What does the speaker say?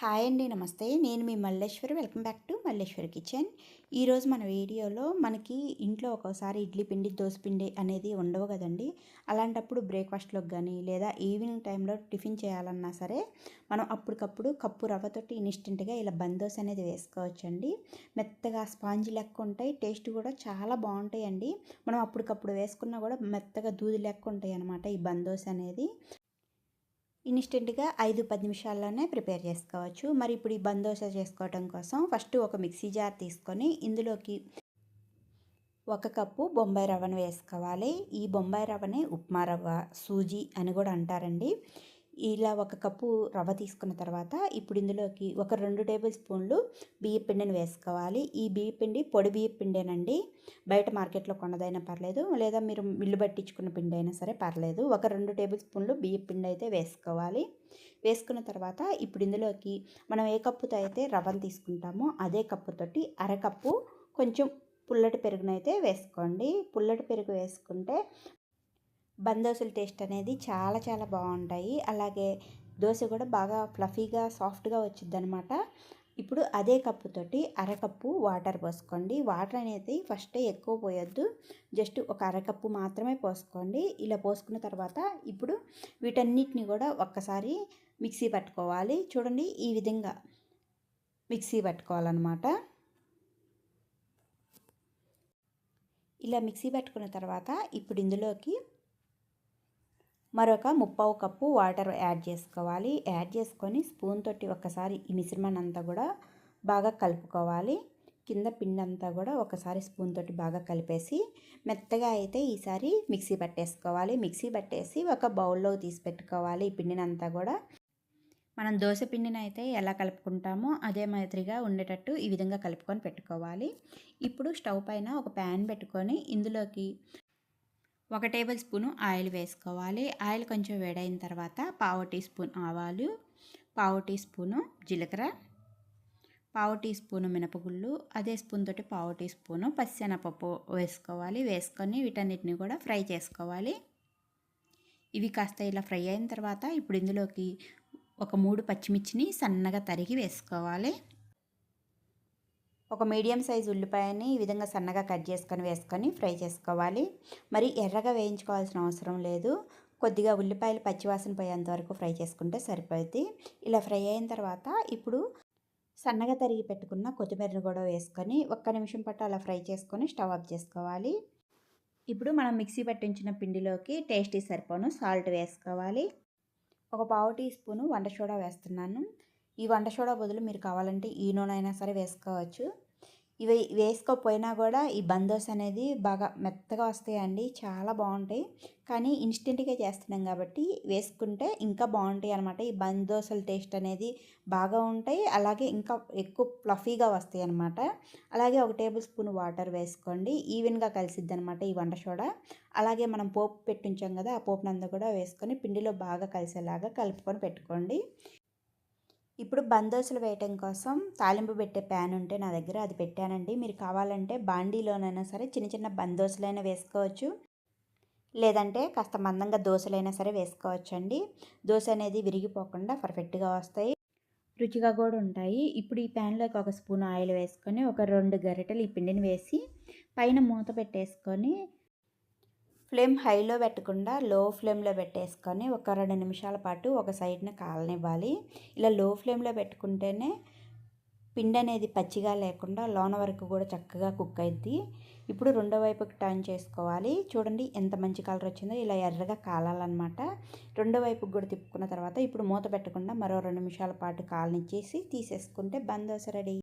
Hi అండి నమస్తే. నేను మీ Malleswari. Welcome back to Malleswari kitchen. ఈరోజు మన వీడియోలో మనకి ఇంట్లో ఒక్కోసారి ఇడ్లీ పిండి దోశ పిండి అనేది ఉండవు కదండి. అలాంటప్పుడు బ్రేక్ఫాస్ట్లోకి కానీ లేదా ఈవినింగ్ టైంలో టిఫిన్ చేయాలన్నా సరే మనం అప్పటికప్పుడు కప్పు రవ్వతోటి ఇన్స్టెంట్గా ఇలా బందోస్ అనేది వేసుకోవచ్చండి. మెత్తగా స్పాంజ్ లెక్క ఉంటాయి. టేస్ట్ కూడా చాలా బాగుంటాయండి. మనం అప్పటికప్పుడు వేసుకున్నా కూడా మెత్తగా దూది లెక్క ఉంటాయి అనమాట ఈ బందోస్ అనేది. ఇన్స్టెంట్గా ఐదు పది నిమిషాల్లోనే ప్రిపేర్ చేసుకోవచ్చు. మరి ఇప్పుడు ఈ బందోస చేసుకోవటం కోసం ఫస్ట్ ఒక మిక్సీ జార్ తీసుకొని ఇందులోకి ఒక కప్పు బొంబాయి రవ్వను వేసుకోవాలి. ఈ బొంబాయి రవ్వని ఉప్మా రవ్వ సూజీ అని కూడా అంటారండి. ఇలా ఒక కప్పు రవ్వ తీసుకున్న తర్వాత ఇప్పుడు ఇందులోకి ఒక రెండు టేబుల్ స్పూన్లు బియ్య పిండిని వేసుకోవాలి. ఈ బియ్య పిండి పొడి బియ్య పిండేనండి. బయట మార్కెట్లో కొన్నదైనా పర్లేదు. లేదా మీరు మిల్లు పట్టించుకున్న పిండి అయినా సరే పర్లేదు. ఒక రెండు టేబుల్ స్పూన్లు బియ్య పిండి అయితే వేసుకోవాలి. వేసుకున్న తర్వాత ఇప్పుడు ఇందులోకి మనం ఏ కప్పుతో అయితే రవ్వను తీసుకుంటామో అదే కప్పుతోటి అరకప్పు కొంచెం పుల్లటి పెరుగునైతే వేసుకోండి. పుల్లటి పెరుగు వేసుకుంటే బందోసుల టేస్ట్ అనేది చాలా చాలా బాగుంటాయి. అలాగే దోశ కూడా బాగా ఫ్లఫీగా సాఫ్ట్గా వచ్చింది అనమాట ఇప్పుడు అదే కప్పుతోటి అరకప్పు వాటర్ పోసుకోండి. వాటర్ అనేది ఫస్ట్ ఎక్కువ పోయొద్దు. జస్ట్ ఒక అరకప్పు మాత్రమే పోసుకోండి. ఇలా పోసుకున్న తర్వాత ఇప్పుడు వీటన్నిటిని కూడా ఒక్కసారి మిక్సీ పట్టుకోవాలి. చూడండి ఈ విధంగా మిక్సీ పట్టుకోవాలన్నమాట. ఇలా మిక్సీ పట్టుకున్న తర్వాత ఇప్పుడు ఇందులోకి మరొక ముప్పావు కప్పు వాటర్ యాడ్ చేసుకోవాలి. యాడ్ చేసుకొని స్పూన్ తోటి ఒకసారి ఈ మిశ్రమాన్ని అంతా కూడా బాగా కలుపుకోవాలి. కింద పిండి అంతా కూడా ఒకసారి స్పూన్ తోటి బాగా కలిపేసి మెత్తగా అయితే ఈసారి మిక్సీ పట్టేసుకోవాలి. మిక్సీ పట్టేసి ఒక బౌల్లో తీసి పెట్టుకోవాలి ఈ పిండిని అంతా కూడా. మనం దోశ పిండిని అయితే ఎలా కలుపుకుంటామో అదే మాదిరిగా ఉండేటట్టు ఈ విధంగా కలుపుకొని పెట్టుకోవాలి. ఇప్పుడు స్టవ్ పైన ఒక ప్యాన్ పెట్టుకొని ఇందులోకి ఒక టేబుల్ స్పూను ఆయిల్ వేసుకోవాలి. ఆయిల్ కొంచెం వేడైన తర్వాత పావు టీ స్పూన్ ఆవాలు పావు టీ స్పూను జీలకర్ర పావు టీ స్పూను మినపగుళ్ళు అదే స్పూన్ తోటి పావు టీ స్పూను పచ్చెనపప్పు వేసుకోవాలి. వేసుకొని వీటన్నిటిని కూడా ఫ్రై చేసుకోవాలి. ఇవి కాస్త ఇలా ఫ్రై అయిన తర్వాత ఇప్పుడు ఇందులోకి ఒక మూడు పచ్చిమిర్చిని సన్నగా తరిగి వేసుకోవాలి. ఒక మీడియం సైజ్ ఉల్లిపాయని ఈ విధంగా సన్నగా కట్ చేసుకొని వేసుకొని ఫ్రై చేసుకోవాలి. మరి ఎర్రగా వేయించుకోవాల్సిన అవసరం లేదు. కొద్దిగా ఉల్లిపాయలు పచ్చివాసన పోయేంత వరకు ఫ్రై చేసుకుంటే సరిపోద్ది. ఇలా ఫ్రై అయిన తర్వాత ఇప్పుడు సన్నగా తరిగి పెట్టుకున్న కొత్తిమీరను కూడా వేసుకొని ఒక్క నిమిషం పట్టు అలా ఫ్రై చేసుకొని స్టవ్ ఆఫ్ చేసుకోవాలి. ఇప్పుడు మనం మిక్సీ పట్టించిన పిండిలోకి టేస్టీ సరిపోను సాల్ట్ వేసుకోవాలి. ఒక పావు టీ స్పూను వంట సోడా వేస్తున్నాను. ఈ వంట సోడా బదులు మీరు కావాలంటే ఈ నూనె అయినా సరే వేసుకోవచ్చు. ఇవి వేసుకోకపోయినా కూడా ఈ బందోస్ అనేది బాగా మెత్తగా వస్తాయండి చాలా బాగుంటాయి. కానీ ఇన్స్టెంట్గా చేస్తున్నాం కాబట్టి వేసుకుంటే ఇంకా బాగుంటాయి అనమాట ఈ బందోసల టేస్ట్ అనేది బాగా ఉంటాయి అలాగే ఇంకా ఎక్కువ ఫ్లఫీగా వస్తాయి అనమాట అలాగే ఒక టేబుల్ స్పూన్ వాటర్ వేసుకోండి ఈవెన్గా కలిసిద్ది అనమాట ఈ వంట సోడా. అలాగే మనం పోపు పెట్టించాం కదా ఆ పోపునంతా కూడా వేసుకొని పిండిలో బాగా కలిసేలాగా కలుపుకొని పెట్టుకోండి. ఇప్పుడు బందోసులు వేయటం కోసం తాలింపు పెట్టే ప్యాన్ ఉంటే నా దగ్గర అది పెట్టానండి. మీరు కావాలంటే బాండీలోనైనా సరే చిన్న చిన్న బందోసులైనా వేసుకోవచ్చు. లేదంటే కాస్త మందంగా దోశలైనా సరే వేసుకోవచ్చు అండి దోశ అనేది విరిగిపోకుండా పర్ఫెక్ట్గా వస్తాయి. రుచిగా కూడా ఉంటాయి. ఇప్పుడు ఈ ప్యాన్లోకి ఒక స్పూన్ ఆయిల్ వేసుకొని ఒక రెండు గరిటెలు ఈ పిండిని వేసి పైన మూత పెట్టేసుకొని ఫ్లేమ్ హైలో పెట్టకుండా లో ఫ్లేమ్లో పెట్టేసుకొని ఒక రెండు నిమిషాల పాటు ఒక సైడ్న కాలనివ్వాలి. ఇలా లో ఫ్లేమ్లో పెట్టుకుంటేనే పిండి అనేది పచ్చిగా లేకుండా లోన వరకు కూడా చక్కగా కుక్ అయింది ఇప్పుడు రెండో వైపుకి టర్న్ చేసుకోవాలి. చూడండి ఎంత మంచి కలర్ వచ్చిందో. ఇలా ఎర్రగా కాలాలన్నమాట. రెండో వైపుకి కూడా తిప్పుకున్న తర్వాత ఇప్పుడు మూత పెట్టకుండా మరో రెండు నిమిషాల పాటు కాలనిచ్చేసి తీసేసుకుంటే బందోస రెడీ.